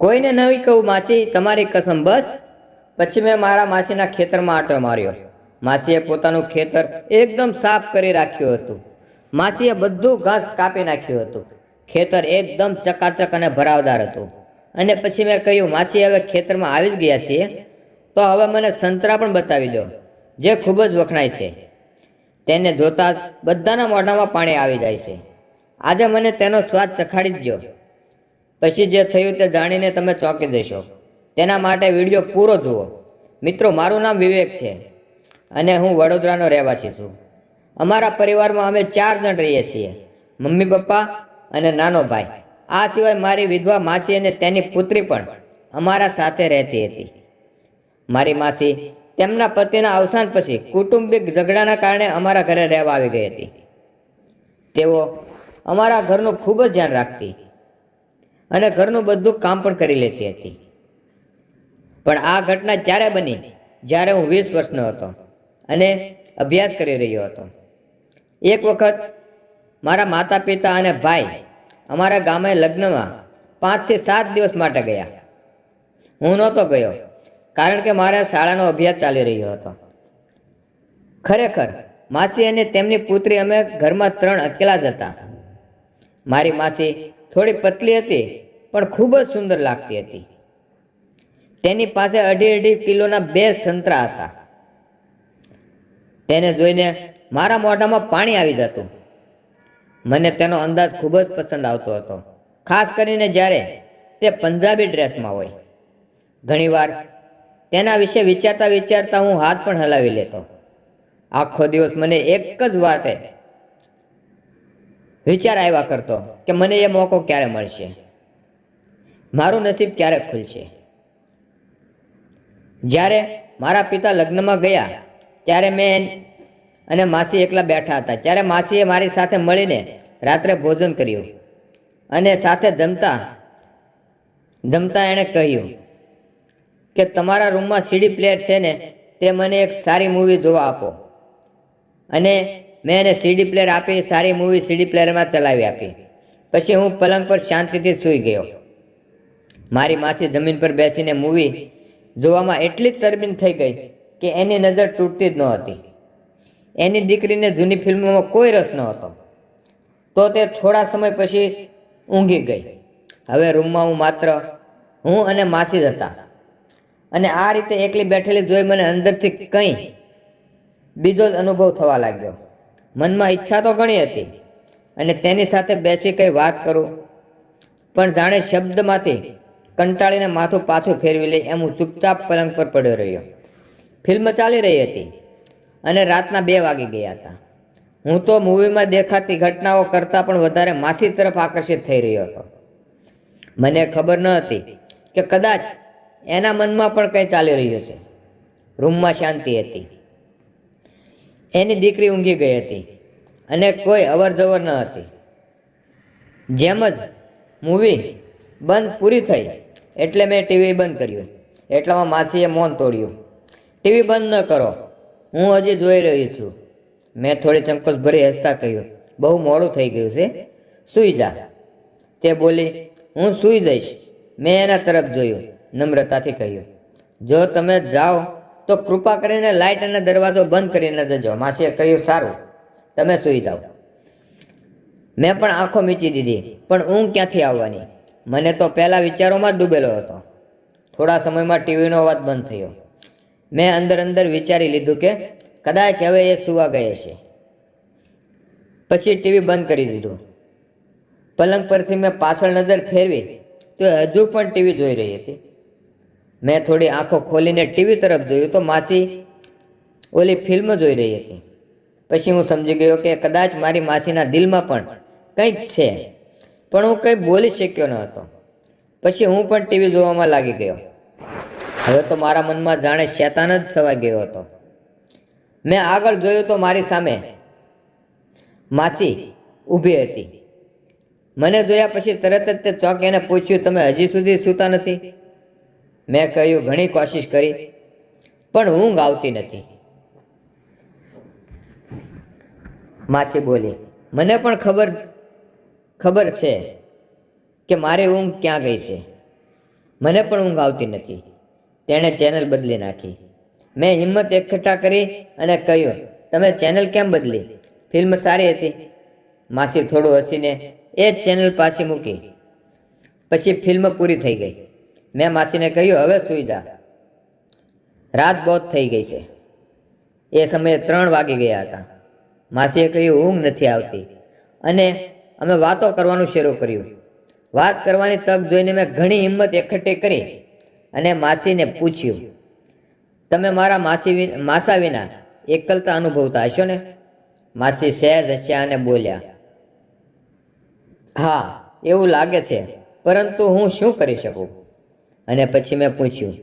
કોઈને નવી કહું માસી, તમારી કસમ બસ. પછી મેં મારા માસીના ખેતરમાં આંટો માર્યો. માસીએ પોતાનું ખેતર એકદમ સાફ કરી રાખ્યું હતું. માસીએ બધું ઘાસ કાપી નાખ્યું હતું. ખેતર એકદમ ચકાચક અને ભરાવદાર હતું. અને પછી મેં કહ્યું, માસી, હવે ખેતરમાં આવી જ ગયા છીએ, તો હવે મને સંતરા પણ બતાવી દો, જે ખૂબ જ વખણાય છે. તેને જોતાં જ બધાના મોઢામાં પાણી આવી જાય છે. આજે મને તેનો સ્વાદ ચખાડી જ દો પછી જે થયું તે જાણીને તમે ચોંકી જશો. તેના માટે વીડિયો પૂરો જુઓ. મિત્રો, મારું નામ વિવેક છે અને હું વડોદરાનો રહેવાસી છું. અમારા પરિવારમાં અમે ચાર જણ રહીએ છીએ. મમ્મી, પપ્પા અને નાનો ભાઈ. આ સિવાય મારી વિધવા માસી અને તેની પુત્રી પણ અમારા સાથે રહેતી હતી. મારી માસી તેમના પતિના અવસાન પછી કુટુંબિક ઝઘડાના કારણે અમારા ઘરે રહેવા આવી ગઈ હતી. તેઓ અમારા ઘરનું ખૂબ જ ધ્યાન રાખતી અને ઘરનું બધું કામ પણ કરી લેતી હતી. પણ આ ઘટના ત્યારે બની જ્યારે હું વીસ વર્ષનો હતો અને અભ્યાસ કરી રહ્યો હતો. એક વખત મારા માતા પિતા અને ભાઈ અમારા ગામે લગ્નમાં પાંચથી સાત દિવસ માટે ગયા. હું નહોતો ગયો કારણ કે મારા શાળાનો અભ્યાસ ચાલી રહ્યો હતો. ખરેખર માસી અને તેમની પુત્રી અમે ઘરમાં ત્રણ અકેલા જ હતા. મારી માસી થોડી પતલી હતી પણ ખૂબ જ સુંદર લાગતી હતી. તેની પાસે અઢી અઢી કિલોના બે સંતરા હતા. તેને જોઈને મારા મોઢામાં પાણી આવી જતું. મને તેનો અંદાજ ખૂબ જ પસંદ આવતો હતો. ખાસ કરીને જ્યારે તે પંજાબી ડ્રેસમાં હોય. ઘણીવાર તેના વિશે વિચારતા વિચારતા હું હાથ પણ હલાવી લેતો. આખો દિવસ મને એક જ વાતે વિચાર આવ્યા કરતો કે મને એ મોકો ક્યારે મળશે? મારું નસીબ ક્યારે ખુલશે. જ્યારે મારા પિતા લગ્નમાં ગયા, ત્યારે મેં અને માસી એકલા બેઠા હતા. ત્યારે માસીએ મારી સાથે મળીને રાત્રે ભોજન કર્યું અને સાથે જમતા જમતા એણે કહ્યું કે તમારા રૂમમાં સીડી પ્લેયર છે ને, તે મને એક સારી મૂવી જોવા આપો. અને મેં એને સીડી પ્લેયર આપી, સારી મૂવી સીડી પ્લેયરમાં ચલાવી આપી. પછી હું પલંગ પર શાંતિથી સૂઈ ગયો. મારી માસી જમીન પર બેસીને મૂવી જોવામાં એટલી તરબીન થઈ ગઈ કે એની નજર તૂટતી જ ન હતી. એની દીકરીને જૂની ફિલ્મોમાં કોઈ રસ ન હતો. તો તે થોડા સમય પછી ઊંઘી ગઈ. હવે રૂમમાં હું માત્ર હું અને માસી જ હતા. અને આ રીતે એકલી બેઠેલી જોઈ મને અંદરથી કંઈ બીજો જ અનુભવ થવા લાગ્યો. મનમાં ઈચ્છા તો ઘણી હતી અને તેની સાથે બેસી કંઈ વાત કરું. પણ જાણે શબ્દમાંથી કંટાળીને માથું પાછું ફેરવી લે એમ હું ચૂપચાપ પલંગ પર પડ્યો રહ્યો. ફિલ્મ ચાલી રહી હતી અને રાતના બે વાગી ગયા હતા. હું તો મૂવીમાં દેખાતી ઘટનાઓ કરતાં પણ વધારે માસી તરફ આકર્ષિત થઈ રહ્યો હતો. મને ખબર ન હતી કે કદાચ એના મનમાં પણ કંઈ ચાલી રહ્યું છે. રૂમમાં શાંતિ હતી. એની દીકરી ઊંઘી ગઈ હતી અને કોઈ અવર જવર ન હતી. જેમ જ મૂવી બંધ પૂરી થઈ એટલે મેં ટીવી બંધ કર્યું એટલામાં માસીએ મૌન તોડ્યું. ટીવી બંધ ન કરો. હું હજી જોઈ રહી છું. મેં થોડી ચંકોસ ભરી હસતા કહ્યું, બહુ મોડું થઈ ગયું છે. સૂઈ જા. તે બોલી, હું સૂઈ જઈશ. મેં એના તરફ જોયું, નમ્રતાથી કહ્યું, જો તમે જાઓ, તો કૃપા કરીને લાઇટ અને દરવાજો બંધ કરીને જજો. માસીએ કહ્યું, સારું, તમે સૂઈ જાઓ. મેં પણ આંખો મીચી દીધી, પણ ઊંઘ ક્યાંથી આવવાની? મને તો પહેલાં વિચારોમાં જ ડૂબેલો હતો. થોડા સમયમાં ટીવીનો અવાજ બંધ થયો. મેં અંદર અંદર વિચારી લીધું કે કદાચ હવે એ સુવા ગયે છે. પછી ટીવી બંધ કરી દીધું. પલંગ પરથી મેં પાછળ નજર ફેરવી તો હજુ પણ ટીવી જોઈ રહી હતી. મેં થોડી આંખો ખોલીને ટીવી તરફ જોયું તો માસી ઓલી ફિલ્મ જોઈ રહી હતી. પછી હું સમજી ગયો કે કદાચ મારી માસીના દિલમાં પણ કંઈક છે. પણ હું કંઈ બોલી શક્યો ન હતો. પછી હું પણ ટીવી જોવામાં લાગી ગયો. હવે તો મારા મનમાં જાણે શેતાન જ છવાઈ ગયો હતો. મેં આગળ જોયું તો મારી સામે માસી ઊભી હતી. મને જોયા પછી તરત જ તે ચોંકીને પૂછ્યું, તમે હજી સુધી સૂતા નથી? મેં કહ્યું, ઘણી કોશિશ કરી, પણ ઊંઘ આવતી નથી. માસી બોલી, મને પણ ખબર ખબર છે કે મારી ઊંઘ ક્યાં ગઈ છે? મને પણ ઊંઘ આવતી નથી. તેણે ચેનલ બદલી નાખી. મેં હિંમત એકઠા કરી અને કહ્યું, તમે ચેનલ કેમ બદલી? ફિલ્મ સારી હતી. માસી થોડું હસીને એ જ ચેનલ પાછી મૂકી. પછી ફિલ્મ પૂરી થઈ ગઈ. મેં માસીને કહ્યું, હવે સૂઈ જા. રાત બહુ થઈ ગઈ છે. એ સમયે ત્રણ વાગી ગયા હતા. માસીએ કહ્યું, ઊંઘ નથી આવતી. અને અમે વાતો કરવાનું શરૂ કર્યું. વાત કરવાની તક જોઈને મેં ઘણી હિંમત એકઠી કરી અને માસીને પૂછ્યું, તમે મારા માસી માસા વિના એકલતા અનુભવતા હશો ને? માસી સહેજ હસ્યા અને બોલ્યા, હા, એવું લાગે છે, પરંતુ હું શું કરી શકું? અને પછી મેં પૂછ્યું,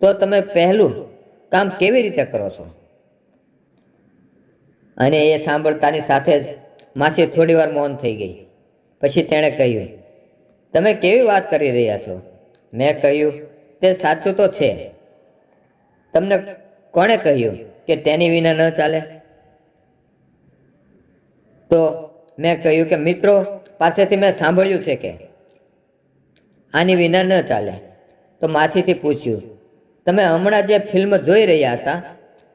તો તમે પહેલું કામ કેવી રીતે કરો છો? અને એ સાંભળતાની સાથે જ માસી થોડી વાર મૌન થઈ ગઈ. પછી તેણે કહ્યું, તમે કેવી વાત કરી રહ્યા છો? મેં કહ્યું, તે સાચું તો છે. તમને કોણે કહ્યું કે તેની વિના ન ચાલે? તો મેં કહ્યું કે, મિત્રો, પાસેથી મેં સાંભળ્યું છે કે આની વિના ન ચાલે. તો માસીથી પૂછ્યું, તમે હમણાં જે ફિલ્મ જોઈ રહ્યા હતા,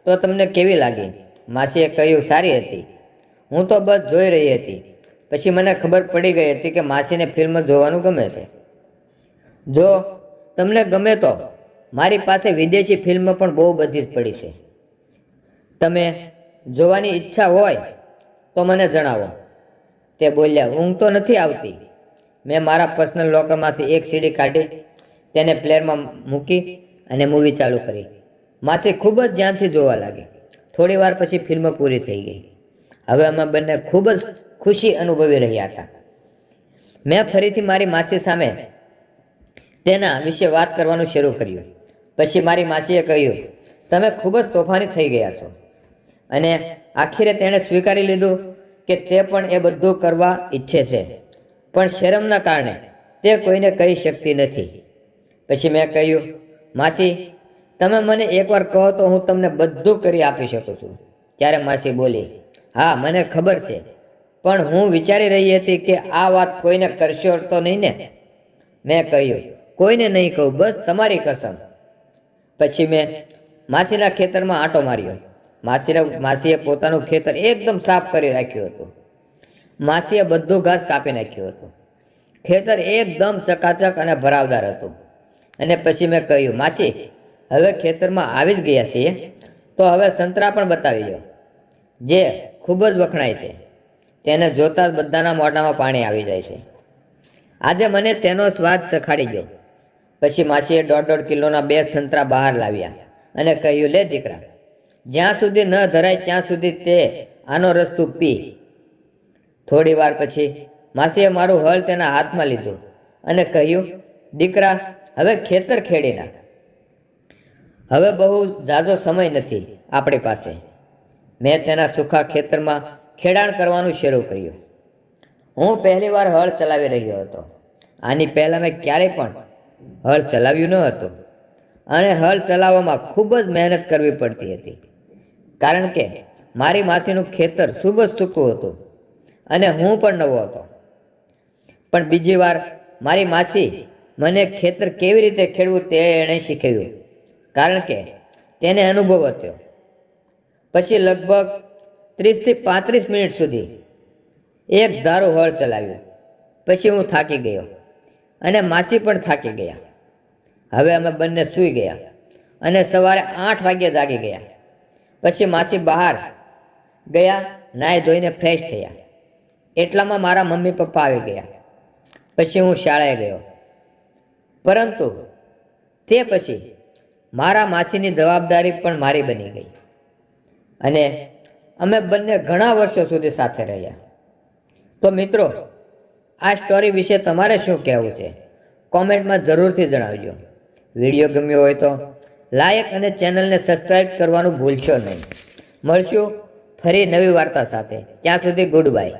તો તમને કેવી લાગી? માસીએ કહ્યું, સારી હતી. હું તો બસ જોઈ રહી હતી. પછી મને ખબર પડી ગઈ હતી કે માસીને ફિલ્મ જોવાનું ગમે છે. જો, તમને ગમે તો, મારી પાસે વિદેશી ફિલ્મ પણ બહુ બધી જ પડી છે. તમે જોવાની ઈચ્છા હોય તો મને જણાવો. તે બોલ્યા, ઊંઘ તો નથી આવતી. મેં મારા પર્સનલ લોકરમાંથી એક સીડી કાઢી, તેને પ્લેયરમાં મૂકી અને મૂવી ચાલુ કરી. માસી ખૂબ જ ધ્યાનથી જોવા લાગી. થોડી વાર પછી ફિલ્મ પૂરી થઈ ગઈ. હવે અમે બંને ખૂબ જ ખુશી અનુભવી રહ્યા હતા. મેં ફરીથી મારી માસી સામે તેના વિશે વાત કરવાનું શરૂ કર્યું. પછી મારી માસીએ કહ્યું, તમે ખૂબ જ તોફાની થઈ ગયા છો. અને આખીરે તેણે સ્વીકારી લીધું કે તે પણ એ બધું કરવા ઈચ્છે છે. પણ શરમના કારણે તે કોઈને કહી શકતી નથી. પછી મેં કહ્યું, માસી, તમે મને એકવાર કહો તો હું તમને બધું કરી આપી શકું છું. ત્યારે માસી બોલી હા, મને ખબર છે. પણ હું વિચારી રહી હતી કે આ વાત કોઈને કરશો તો નહીં ને. મેં કહ્યું, કોઈને નહીં કહું, બસ તમારી કસમ. પછી મેં માસીના ખેતરમાં આંટો માર્યો. માસીના, માસીએ પોતાનું ખેતર એકદમ સાફ કરી રાખ્યું હતું. માસીએ બધું ઘાસ કાપી નાખ્યું હતું. ખેતર એકદમ ચકાચક અને ભરાવદાર હતું. અને પછી મેં કહ્યું, માસી, હવે ખેતરમાં આવી જ ગયા છીએ, તો હવે સંતરા પણ બતાવી દો જે ખૂબ જ વખણાય છે. તેને જોતા જ બધાના મોઢામાં પાણી આવી જાય છે. આજે મને તેનો સ્વાદ ચખાડી ગયો પછી માસીએ દોઢ દોઢ કિલોના બે સંતરા બહાર લાવ્યા અને કહ્યું, લે દીકરા, જ્યાં સુધી ન ધરાય ત્યાં સુધી તે આનો રસ તું પી. થોડી વાર પછી માસીએ મારું હળ તેના હાથમાં લીધું અને કહ્યું, દીકરા, હવે ખેતર ખેડી નાખ. હવે બહુ ઝાઝો સમય નથી આપણી પાસે. મેં તેના સુખા ખેતરમાં ખેડાણ કરવાનું શરૂ કર્યું. હું પહેલી વાર હળ ચલાવી રહ્યો હતો. આની પહેલાં મેં ક્યારેય પણ હળ ચલાવ્યું ન હતું. અને હળ ચલાવવામાં ખૂબ જ મહેનત કરવી પડતી હતી. કારણ કે મારી માસીનું ખેતર ખૂબ જ સૂકું હતું અને હું પણ નવો હતો. પણ બીજી વાર મારી માસી મને ખેતર કેવી રીતે ખેડવું તે એણે શીખવ્યું. કારણ કે તેને અનુભવ હતો. પછી લગભગ ત્રીસથી પાંત્રીસ મિનિટ સુધી એક ધારું હળ ચલાવ્યું. પછી હું થાકી ગયો અને માસી પણ થાકી ગયા. હવે અમે બંને સૂઈ ગયા અને સવારે આઠ વાગ્યે જાગી ગયા. પછી માસી બહાર ગયા, નાહી ધોઈને ફ્રેશ થયા. એટલામાં મારા મમ્મી પપ્પા આવી ગયા. પછી હું શાળાએ ગયો. પરંતુ તે પછી મારા માસીની જવાબદારી પણ મારી બની ગઈ. અને અમે બંને ઘણા વર્ષો સુધી સાથે રહ્યા. તો મિત્રો, આ સ્ટોરી વિશે તમારે શું કહેવું છે? કોમેન્ટમાં જરૂરથી જણાવજો. વીડિયો ગમ્યો હોય તો લાયક અને ચેનલને સબસ્ક્રાઈબ કરવાનું ભૂલશો નહીં. મળશું ફરી નવી વાર્તા સાથે. ત્યાં સુધી ગુડ બાય